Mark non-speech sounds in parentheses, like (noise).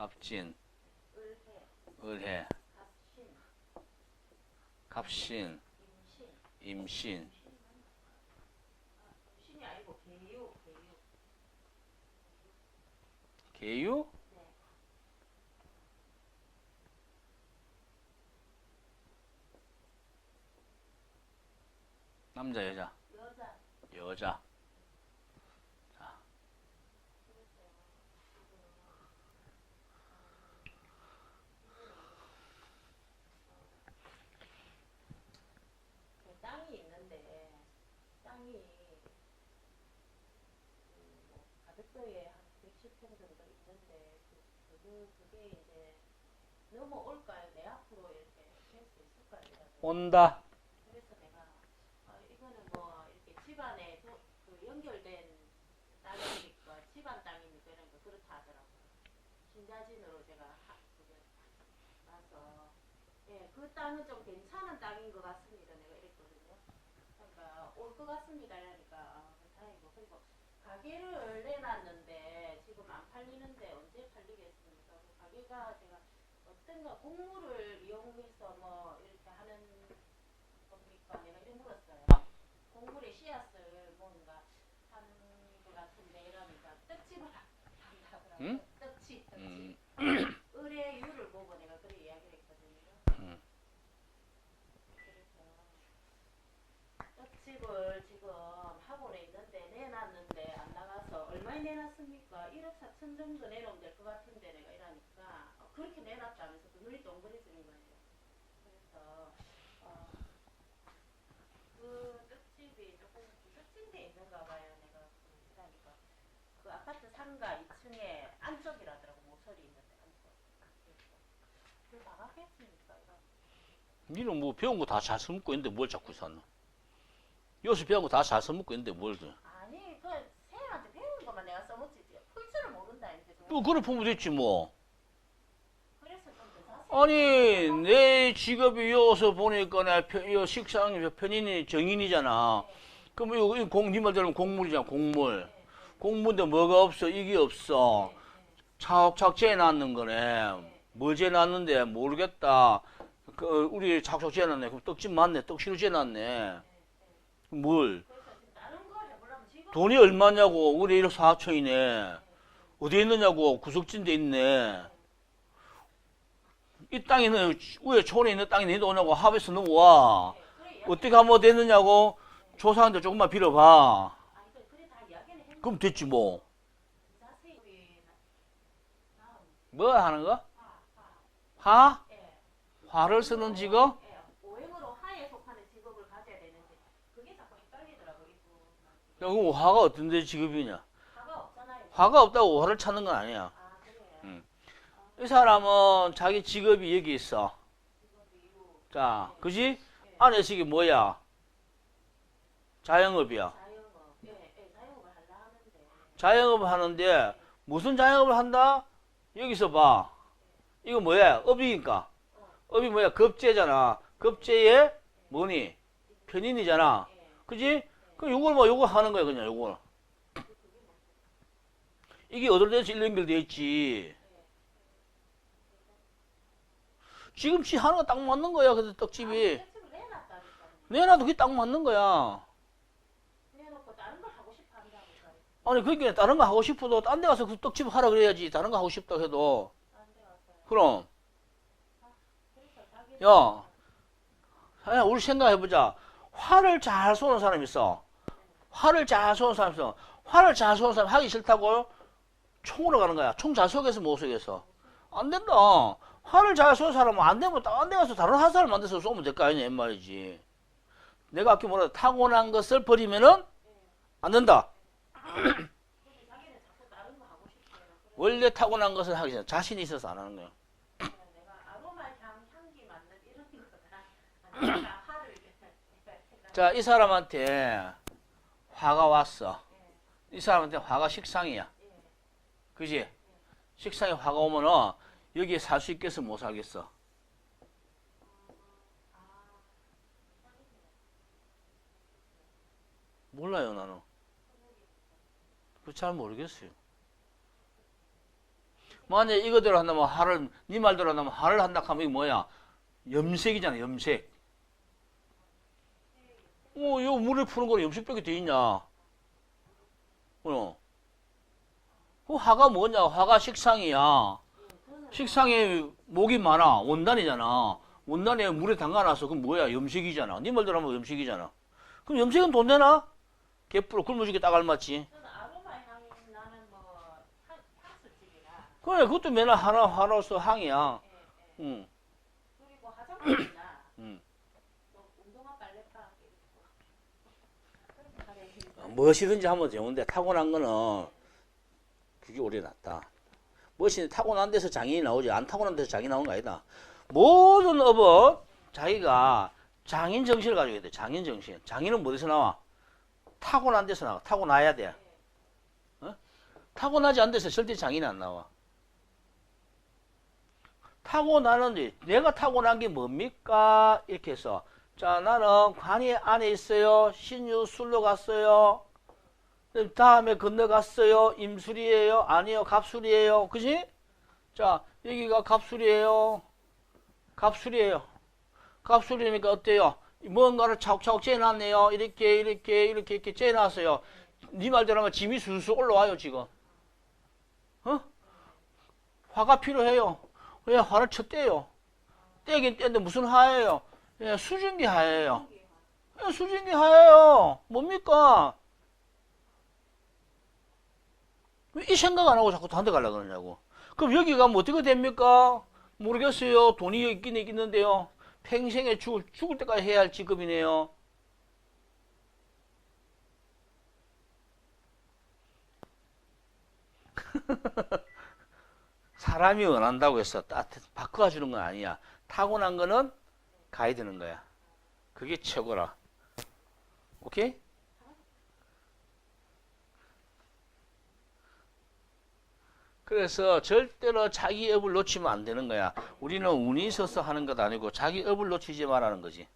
갑진, 을해, 갑신, 임신. 개유. 남자, 여자, 여자. 여자. 그 땅이 있는데 땅이 가덕도에 한 110평 정도 있는데 그, 그거 그게 이제 넘어올까요? 내 앞으로 이렇게 할수 있을까요? 온다. 그래서 내가 어, 이거는 뭐 이렇게 집안에 도, 그 연결된 땅이니까 집안 땅이니까 이런 거 그렇다 하더라고요. 신자진으로 제가 하, 그게 나서 예, 그 땅은 좀 괜찮은 땅인 것 같습니다. 내가 이랬거든요. 그러니까 올 것 같습니다. 이러니까 아, 그 다행이고 그리고 가게를 내놨는데 지금 안 팔리는데 언제 팔리겠습니까? 그 가게가 제가 어떤가 공물을 이용해서 뭐 이렇게 하는 겁니까? 내가 이렇게 물었어요. 공물의 씨앗을 뭔가 한것 같은데 이러니까 떡집을 (laughs) 한다더라고요. 응? 떡집, 떡집. 음, (coughs) 의뢰 유를 보고 내가 그렇게 이야기를 했거든요. 음. 그래서 떡집을 지금 하고는 있는데 내놨는데 안 나가서 얼마에 내놨습니까? 1억 4천 정도 내놓으면 될 것 같은데 내가 이러니까 어, 그렇게 내놨다면서 그 눈이 동그래지는 거예요. 그래서 어, 그 떡집이 조금 구석진 데 있는가 봐요. 내가 그 이러니까 그 아파트 상가 2층에 안쪽이라더라고 모서리 있는데 안쪽. 그래서 그 나가겠습니까? 니는 뭐 배운 거 다 잘 써먹고 있는데 뭘 자꾸 사노? 요새 배운 거 다 잘 써먹고 있는데 뭘 그? 아니 그 쌤한테 배운 것만 내가 써먹지 풀 줄을 또 그래 보면 됐지 뭐. 아니 내 직업이 여기서 보니까 내 식상이 편인이 정인이잖아. 그럼 이거 이거 공, 니 말대로 공물이잖아 공물. 공물인데 뭐가 없어 이게 없어. 차곡차곡 재놨는 거네. 뭐 재놨는데 모르겠다. 그 우리 차곡차곡 재놨네. 그럼 떡집 맞네. 떡시로 재놨네. 뭘? 돈이 얼마냐고. 우리 1억 4천이네. 어디 있느냐고. 구석진 데 있네. 이 땅에는 위에 촌에 있는 땅이 내도 오냐고 합에서 넘어와. 어떻게 하면 됐느냐고 조사하는데 조금만 빌어봐. 그 그럼 됐지 뭐. 뭐 하는 거? 화. 화를 쓰는 직업? 야, 그럼 화가 어떤 데 직업이냐? 화가 없다고 화를 찾는 건 아니야. 아. 음. 이 사람은 자기 직업이 여기 있어. 자, 그지? 안에식이 뭐야? 자영업이야. 자영업. 예, 예, 자영업을 하는데. 자영업을 무슨 자영업을 한다? 여기서 봐. 이거 뭐야? 업이니까. 업이 뭐야? 급제잖아. 급제에 뭐니? 편인이잖아. 예. 그지? 그 요걸 뭐 요거 하는 거야 그냥 요걸. 이게 어디로 돼서 일로 연결돼 있지. 지금 지 하나가 딱 맞는 거야. 그래서 떡집이. 내놨다니까요. 내놔도 그게 딱 맞는 거야. 한다니까요. 아니 그러니까 다른 거 하고 싶어도 딴 데 가서 그 떡집 하라 그래야지. 다른 거 하고 싶다 해도. 그럼 자기 야, 야 우리 생각해보자. 화를 잘 쏘는 사람 있어. 화를 잘 쏘는 사람 있어. 화를 잘 쏘는 사람 하기 싫다고 총으로 가는 거야. 총잘못 쏘겠어? 안 된다. 화를 잘 쏘는 사람은 안 되면 딴데 가서 다른 한 사람 만들어서 쏘면 될 거 아니냐, 이 말이지. 내가 아까 뭐라 타고난 것을 버리면은 안 된다. (coughs) 원래 타고난 것을 하기 전에 자신이 있어서 안 하는 생각- (coughs) 자, 이 사람한테 화가 왔어. 이 사람한테 화가 식상이야. 예. 그지? 식상에 화가 오면은 여기에 살 수 있겠어, 못 살겠어? 몰라요, 나는. 그잘 모르겠어요. 만약에 이거대로 한다면 화를, 네 말대로 한다면 화를 한다 하면 이게 뭐야? 염색이잖아, 염색. 어, 요 물을 푸는 거는 염색밖에 돼 있냐? 어. 그 화가 뭐냐? 화가 식상이야. 식상에 목이 많아. 원단이잖아. 원단에 물에 담가놔서 그럼 뭐야? 염색이잖아. 네 말대로 하면 염색이잖아. 그럼 염색은 돈 되나? 개뿔 굶어 죽게 딱 알맞지. 그래, 그것도 맨날 하나, 하나로서 향이야. 예, 예. 응. 그리고 화장품이나 (clears throat) 응. 또 운동화 빨래방 그렇게 하래. 무엇이든지 하면 되는데 타고난 거는 그게 오래 낫다. 무엇이 타고난 데서 장인이 나오지 안 타고난 데서 장인이 나온 거 아니다. 모든 업은 자기가 장인 정신을 가지고 있대. 장인 정신. 장인은 어디서 나와? 타고난 데서 나와. 타고나야 돼. 어? 타고나지 않은 데서 절대 장인이 안 나와. 타고나는데 내가 타고난 게 뭡니까? 이렇게 해서 자 나는 관이 안에 있어요. 신유 술로 갔어요. 다음에 건너갔어요. 임술이에요. 아니요. 갑술이에요. 그지? 자 여기가 갑술이에요. 갑술이에요. 갑술이니까 어때요? 뭔가를 차곡차곡 재놨네요. 이렇게 이렇게 이렇게 이렇게 재놨어요. 네 말대로 하면 짐이 술술 올라와요 지금. 어? 화가 필요해요. 왜 화를 쳤대요? 떼긴 떼는데 무슨 화예요? 예, 수증기 화예요. 예, 수증기 화예요. 뭡니까? 왜 이 생각 안 하고 자꾸 단데 가려고 그러냐고. 그럼 여기 가면 어떻게 됩니까? 모르겠어요. 돈이 있긴 있겠는데요. 평생에 죽을, 죽을 때까지 해야 할 직업이네요. (laughs) 사람이 원한다고 해서 따뜻 바꿔주는 건 아니야. 타고난 거는 가야 되는 거야. 그게 최고라. 오케이? 그래서 절대로 자기 업을 놓치면 안 되는 거야. 우리는 운이 있어서 하는 것 아니고 자기 업을 놓치지 말라는 거지.